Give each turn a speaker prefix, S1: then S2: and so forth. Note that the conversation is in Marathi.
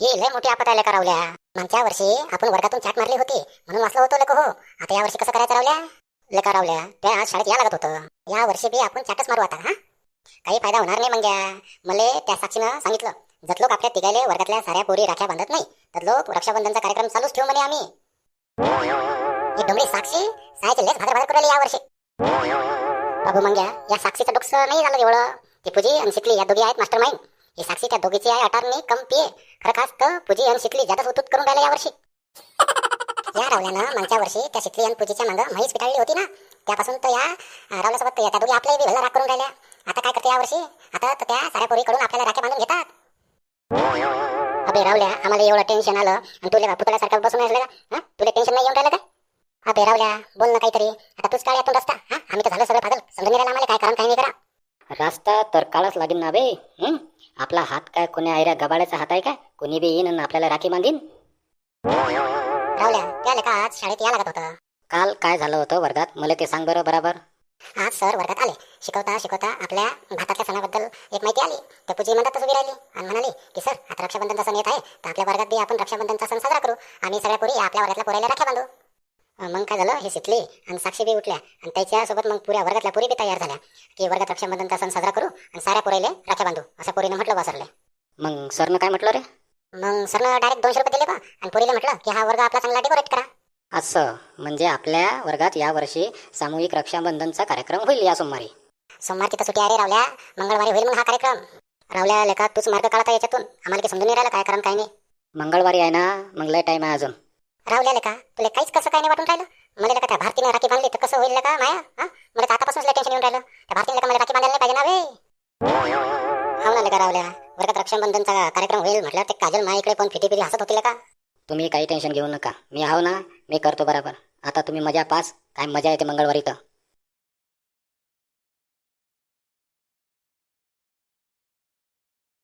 S1: हे लय मोठी आपत आल्या करावल्या. मागच्या वर्षी आपण वर्गातून चाट मारली होती. म्हणून वाचलो होतं लेको हो. आता या वर्षी कसं करायचं रावल्या? लेका रावल्या त्या आज शाळेत या लागत होतं. या वर्षी बी आपण चाटच मारू आता हा? काही फायदा होणार नाही मग मला मले त्या साक्षीनं सांगितलं. जत लोक आपल्या तिघायले वर्गातल्या साऱ्या पोरी राख्या बांधत नाही तर लोक रक्षाबंधनचा कार्यक्रम चालूच ठेवू म्हणे आम्ही. ही डोंगरी साक्षी सायचे लेस भाकर भाकर करू या वर्षी. बाबू मंग्या या साक्षीचं डोकसं नाही झालं एवढं. ती आणि शिकली या दोघी आहेत मास्टर माइंड ही साक्षी त्या दोघीची आहे अटारणी कम पिये. खरं खास तर पूजी आणि शिकली जातच उतूत करून राहिल्या यावर्षी. या रावल्यानं मागच्या वर्षी त्या शिकली आणि पूजीच्या मागं म्हैस पिटाळली होती ना. त्यापासून तर या रावल्यासोबत त्या दोघी आपल्याही भला राग करून राहिल्या. आता काय करते यावर्षी? आता तर त्या साऱ्या पोरीकडून आपल्याला राखे बांधून घेतात. अबे रावल्या आम्हाला एवढं टेन्शन आलं. आणि तुला पुतळ्यासारखं बसून असलं का? हा? तुला टेन्शन नाही येऊन राहिलं का? अबे रावल्या बोल ना काहीतरी. आता तूच काळ यातून रस्ता हा? आम्ही तर झालं सगळं पागल. समजून आम्हाला. काय कारण काही नाही करा.
S2: रास्ता तर काळच लागेल ना बे. आपला हात काय कोणी आयऱ्या गबाड्याचा हात आहे काय? कोणी बी येईन आणि आपल्याला राखी बांधीन?
S1: रावल्या त्याला का आज शाळेत या लागत होतं?
S2: काल काय झालं होतं वर्गात? मला ते सांग बरं बराबर.
S1: आज सर वर्गात आले. शिकवता शिकवता आपल्या भारतातल्या सणाबद्दल एक माहिती आली. तर पूजी म्हणतात उभी राहिली आणि म्हणाली की सर आता रक्षाबंधनचा सण येत आहे तर आपल्या वर्गात बी आपण रक्षाबंधनचा सण साजरा करू. आम्ही सगळ्या पोरी आपल्या वर्गातल्या पोरायला राख्या बांधू. मग काय झालं? हे शिकली आणि साक्षी बी उठल्या आणि त्याच्यासोबत मग पुऱ्या वर्गातल्या पोरी बी तयार झाल्या. की वर्गात रक्षाबंधनचा सण साजरा करू आणि साऱ्या पोरायले राख्या बांधू असं पोरीनं म्हटलं बसरले
S2: मग सरनं काय म्हटलं रे?
S1: मग सरनं डायरेक्ट दोनशे रुपये दिले बा आणि पोरीला म्हटलं की हा वर्ग आपला चांगला डेकोरेट करा.
S2: असं म्हणजे आपल्या वर्गात यावर्षी सामूहिक रक्षाबंधनचा कार्यक्रम होईल या सोमवारी.
S1: सोमवारची तर सुट्टी आहे रे रावल्या. मंगळवारी होईल मग हा कार्यक्रम. रावल्या लेखा तूच मार्ग काढता याच्यातून. आम्हाला काही समजून नाही राहिलं काय कारण काय नाही.
S2: मंगळवारी आहे ना? मग लय टाईम आहे अजून.
S1: रावल्या का? तुला काहीच कसं काय नाही वाटून राहिलं? मला का त्या भारतीनं राखी बांधली तर कसं होईल का माया? हा? मला आतापासून आतापासूनच टेन्शन येऊन राहिलं. त्या भारतीनं का मला राखी बांधायला पाहिजे ना वे? हो ना का राहुल्या वर्गात रक्षाबंधनचा कार्यक्रम होईल म्हटलं ते काजल माया इकडे पण फिटी फिटी हसत होतील का
S2: तुम्ही काही टेन्शन घेऊ नका. मी आहो ना मी करतो बरोबर. आता तुम्ही मजा पास काय मजा येते मंगळवारी तर.